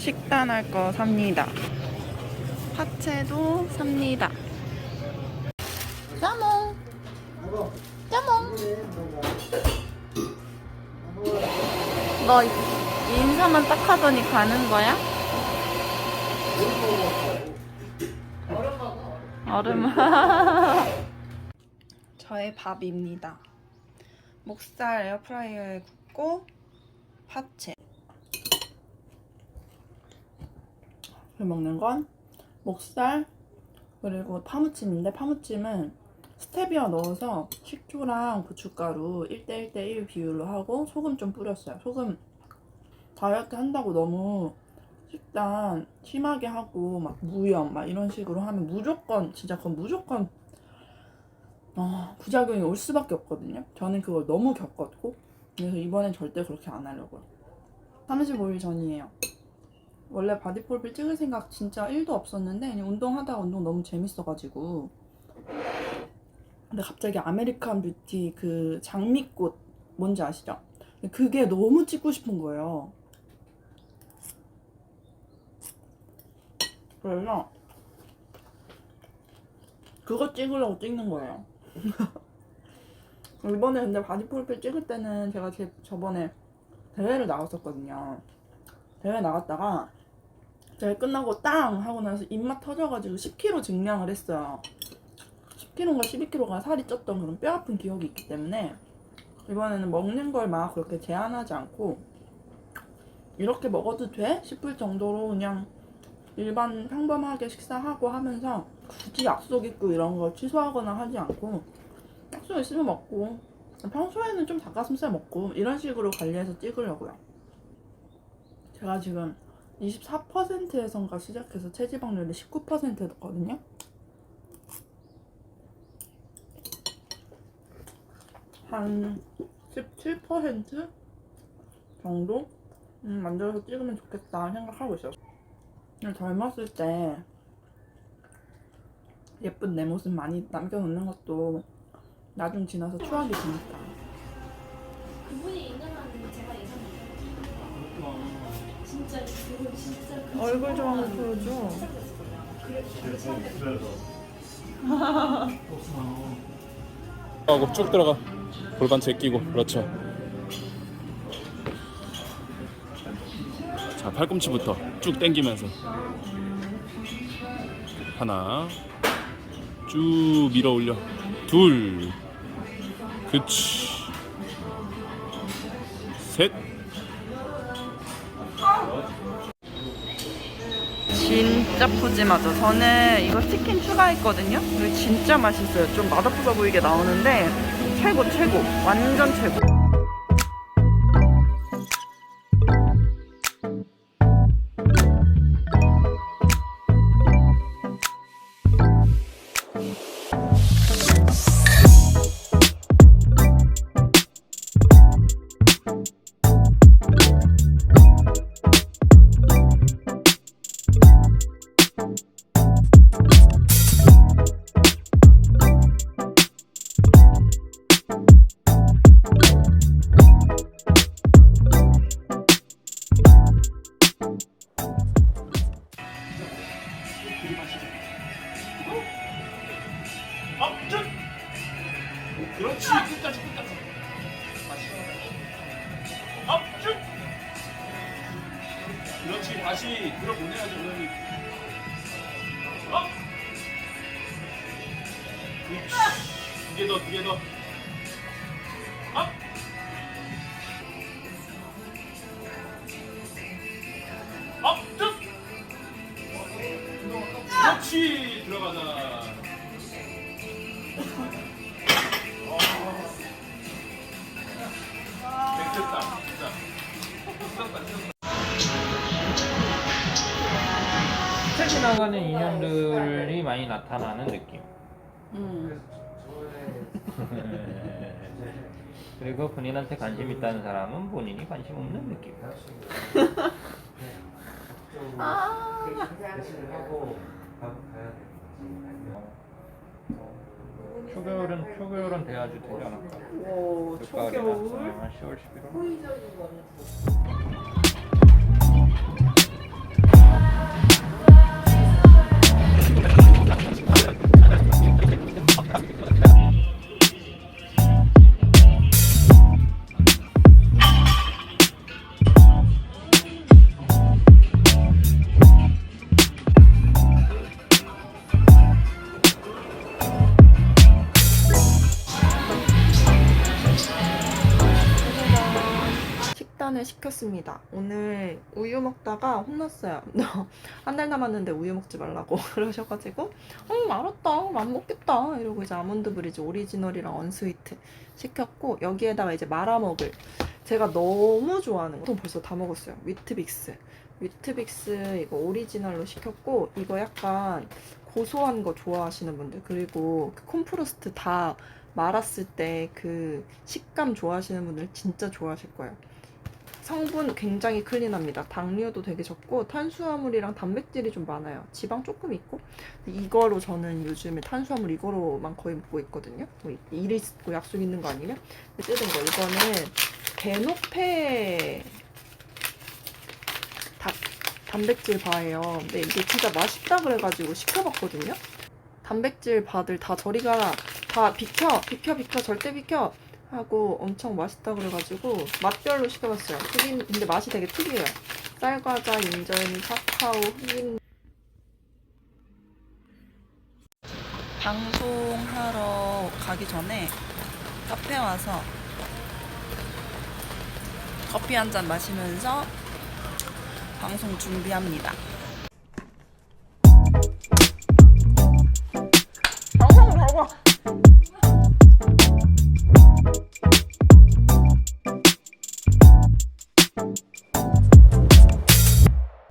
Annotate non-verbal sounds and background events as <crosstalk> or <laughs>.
식단할 거 삽니다. 파채도 삽니다. 짜몽! 짜몽! 너 인사만 딱 하더니 가는 거야? 얼음. <laughs> 저의 밥입니다. 목살 에어프라이어에 굽고 파채. 먹는 건 목살 그리고 파무침인데 파무침은 스테비아 넣어서 식초랑 고춧가루 1대1대1 비율로 하고 소금 좀 뿌렸어요. 소금 다이어트 한다고 너무 식단 심하게 하고 막 무염 막 이런 식으로 하면 무조건 진짜 그건 무조건 어, 부작용이 올 수밖에 없거든요. 저는 그걸 너무 겪었고 그래서 이번엔 절대 그렇게 안 하려고요. 35일 전이에요. 원래 바디 프로필 찍을 생각 진짜 1도 없었는데 그냥 운동하다가 운동 너무 재밌어가지고 근데 갑자기 아메리칸 뷰티 그 장미꽃 뭔지 아시죠? 그게 너무 찍고 싶은 거예요. 그래서 그거 찍으려고 찍는 거예요. <laughs> 이번에 근데 바디 프로필 찍을 때는 제가 제 저번에 대회를 나갔었거든요. 대회 나갔다가 대회 끝나고 땅 하고 나서 입맛 터져가지고 10kg 증량을 했어요. 10kg인가 12kg가 살이 쪘던 그런 뼈 아픈 기억이 있기 때문에 이번에는 먹는 걸 막 그렇게 제한하지 않고 이렇게 먹어도 돼? 싶을 정도로 그냥 일반 평범하게 식사하고 하면서 굳이 약속 있고 이런 거 취소하거나 하지 않고 약속 있으면 먹고 평소에는 좀 닭가슴살 먹고 이런 식으로 관리해서 찍으려고요. 제가 지금 24%에선가 시작해서 체지방률이 19%였거든요. 한 17% 정도 음, 만들어서 찍으면 좋겠다 생각하고 있어요. 젊었을 때 예쁜 내 모습 많이 남겨놓는 것도 나중 지나서 추억이 되니까. 그분이 한은 제가 예상 못해요. 진짜 그거 진짜 그 얼굴 좀 한번 보여줘. 하고 쭉 들어가. 골반 제끼고 그렇죠. 자 팔꿈치부터 쭉 당기면서. 하나 쭉 밀어 올려. 둘 그치. 셋 진짜 푸짐하죠. 저는 이거 치킨 추가했거든요. 진짜 맛있어요. 좀 맛없어 보이게 나오는데 최고 최고. 완전 최고. 다시 들어보내야죠 그러니 업 그렇지 두개 더 두 개 더 나가는 인연들이 많이 나타나는 느낌. 음. <laughs> 그리고 본인한테 관심 있다는 사람은 본인이 관심 없는 느낌. 초겨울은 초겨울은 돼야지 되지 않을까? 오, 초겨울. 한 10월 11월. 시켰습니다. 오늘 우유 먹다가 혼났어요. 너한달 남았는데 우유 먹지 말라고 <laughs> 그러셔가지고 음 알았다 안 먹겠다 이러고 이제 아몬드 브리즈 오리지널이랑 언스위트 시켰고 여기에다가 이제 말아 먹을 제가 너무 좋아하는 거 벌써 다 먹었어요. 위트빅스 위트빅스 이거 오리지널로 시켰고 이거 약간 고소한 거 좋아하시는 분들 그리고 그 콤프로스트 다 말았을 때 그 식감 좋아하시는 분들 진짜 좋아하실 거예요. 성분 굉장히 클린합니다. 당류도 되게 적고 탄수화물이랑 단백질이 좀 많아요. 지방 조금 있고 이거로 저는 요즘에 탄수화물 이거로만 거의 먹고 있거든요. 뭐일 있고 약속 있는 거 아니면 뜯은 거 이거는 베노페 다, 단백질 바예요. 근데 이게 진짜 맛있다 그래가지고 시켜봤거든요. 단백질 바들 다 저리 가라. 다 비켜, 비켜, 비켜, 절대 비켜. 하고 엄청 맛있다 그래가지고 맛별로 시켜봤어요. 흑임, 근데 맛이 되게 특이해요. 쌀과자, 인절미, 카카오, 흑임. 방송하러 가기 전에 카페 와서 커피 한 잔 마시면서 방송 준비합니다.